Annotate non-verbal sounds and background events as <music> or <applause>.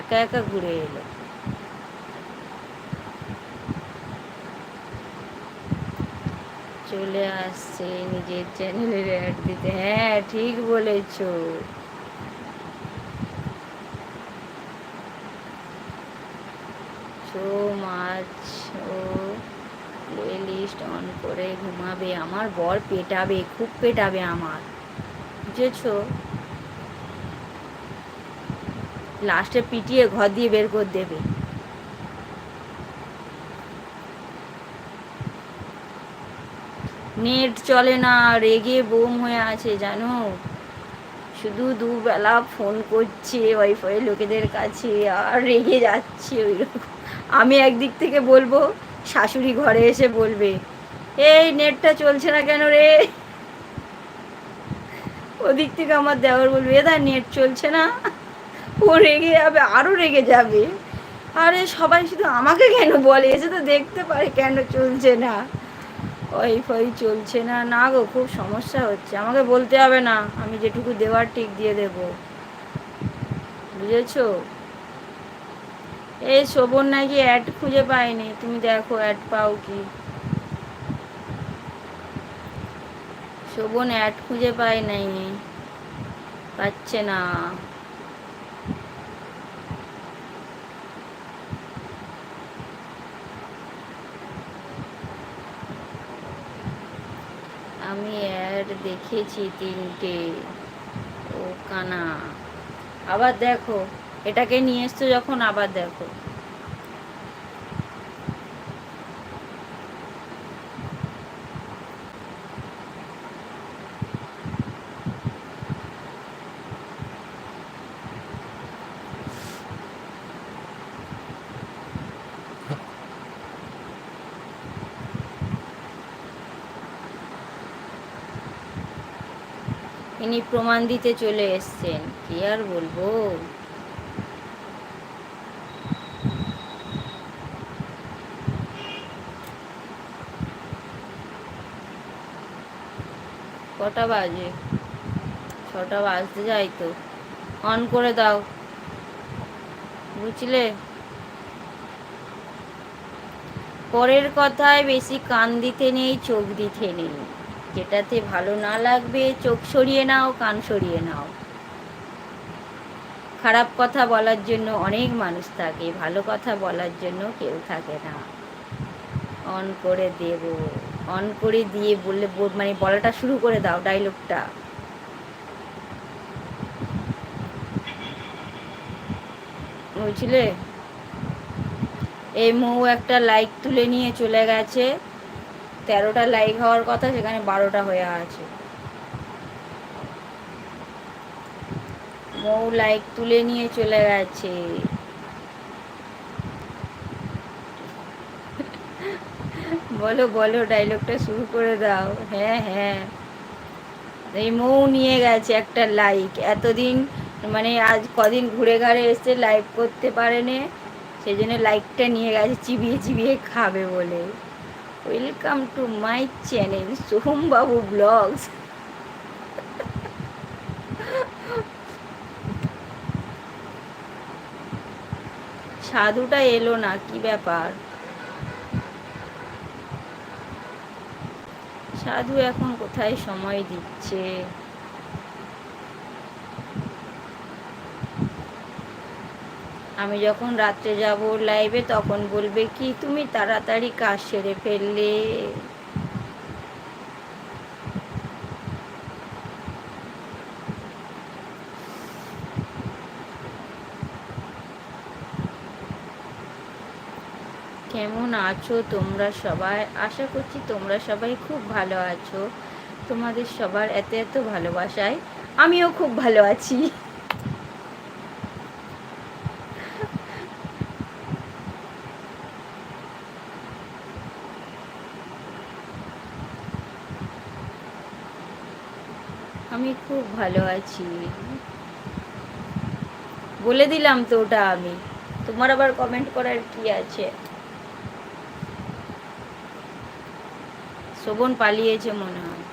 একা একা ঘুরে এলো। চলে আসছে নিজের চ্যানেলের অ্যাড দিতে। হ্যাঁ ঠিক বলেছ। সো মাছ ও প্লেলিস্ট অন করে ঘুমাবে। আমার বর পেটাবে, খুব পেটাবে আমার। বুঝেছ? লাস্টে পিটিয়ে ঘর দিয়ে বের করে দেবে। নেট চলে না, রেগে বোম হয়ে আছে, জানো? শুধু দুবেলা ফোন করছে ওয়াইফাই লোকেদের কাছে, আর রেগে যাচ্ছে ওই আমি একদিক থেকে বলব, শাশুড়ি ঘরে এসে বলবে, এই নেটটা চলছে না কেন রে? ওদিক থেকে আমার দেওয়ার বলবে এদা নেট চলছে না। ও রেগে যাবে আরও রেগে যাবে। আরে সবাই শুধু আমাকে কেন বলে? এসে তো দেখতে পারে কেন চলছে না। ওয়াইফাই চলছে না। না গো, খুব সমস্যা হচ্ছে। আমাকে বলতে হবে না, আমি যেটুকু দেওয়ার ঠিক দিয়ে দেব। বুঝেছ? এই শোভন নাকি অ্যাড খুঁজে পাইনি তুমি দেখো অ্যাড পাও কি? শোভন অ্যাড খুঁজে পাই নাই। পাচ্ছে না। আমি অ্যাড দেখেছি তিনটে। ও কানা। আবার দেখো এটাকে নিয়ে এসছো যখন আবার দেখো। ইনি প্রমাণ দিতে চলে এসছেন। কি আর বলব? কটা বাজে? ছটা বাজতে যাই তো। অন করে দাও। বুঝলে? পরের কথায় বেশি কান দিতে নেই, চোখ দিতে নেই। যেটাতে ভালো না লাগবে, চোখ সরিয়ে নাও, কান সরিয়ে নাও। খারাপ কথা বলার জন্য অনেক মানুষ থাকে, ভালো কথা বলার জন্য কেউ থাকে না। অন করে দেব, অন করে দিয়ে বললে মানে বলাটা শুরু করে দাও ডায়লগটা বুঝলে? এই মৌ একটা লাইক তুলে নিয়ে চলে গেছে। তেরোটা লাইক হওয়ার কথা, সেখানে বারোটা হয়ে আছে। মৌ লাইক তুলে নিয়ে চলে গেছে। <laughs> বলো বলো ডায়লগটা শুরু করে দাও। হ্যাঁ হ্যাঁ। এই মৌ নিয়ে গেছে একটা লাইক এতদিন মানে আজ কদিন ঘুরে ঘাড়ে এসে লাইভ করতে পারেনি, সেই জন্য লাইকটা নিয়ে গেছে, চিবিয়ে চিবিয়ে খাবে বলে। Welcome to my channel Soham Babu vlogs সাধুটা এলো না, কি ব্যাপার? সাধু এখন কোথায় সময় দিচ্ছে? আমি যখন রাত্রে যাব লাইভে তখন বলবে কি, তুমি তাড়াতাড়ি কাজ সেরে ফেললে। কেমন আছো তোমরা সবাই? আশা করছি তোমরা সবাই খুব ভালো আছো। তোমাদের সবার এত এত ভালোবাসায় আমিও খুব ভালো আছি। খুব ভালো আছি। বলে দিলাম তো ওটা আমি। তোমার আবার কমেন্ট করার কি আছে? শোভন পালিয়েছে মনে হয়।